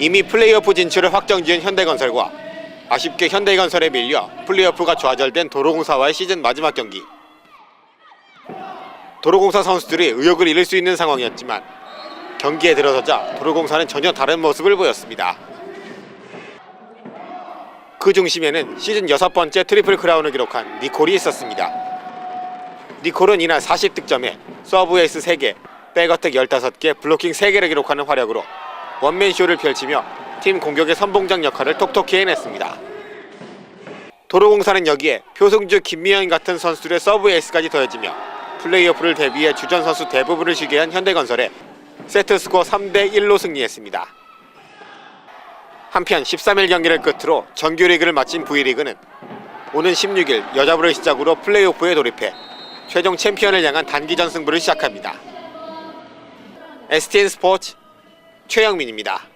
이미 플레이오프 진출을 확정지은 현대건설과 아쉽게 현대건설에 밀려 플레이오프가 좌절된 도로공사와의 시즌 마지막 경기. 도로공사 선수들이 의욕을 잃을 수 있는 상황이었지만 경기에 들어서자 도로공사는 전혀 다른 모습을 보였습니다. 그 중심에는 시즌 여섯 번째 트리플 크라운을 기록한 니콜이 있었습니다. 니콜은 이날 40득점에 서브 에이스 3개, 백어택 15개, 블로킹 3개를 기록하는 활약으로 원맨쇼를 펼치며 팀 공격의 선봉장 역할을 톡톡히 해냈습니다. 도로공사는 여기에 표승주, 김미영 같은 선수들의 서브 에이스까지 더해지며 플레이오프를 대비해 주전 선수 대부분을 쉬게 한 현대건설에 세트 스코어 3대 1로 승리했습니다. 한편 13일 경기를 끝으로 정규 리그를 마친 V리그는 오는 16일 여자부를 시작으로 플레이오프에 돌입해 최종 챔피언을 향한 단기전 승부를 시작합니다. STN 스포츠 최영민입니다.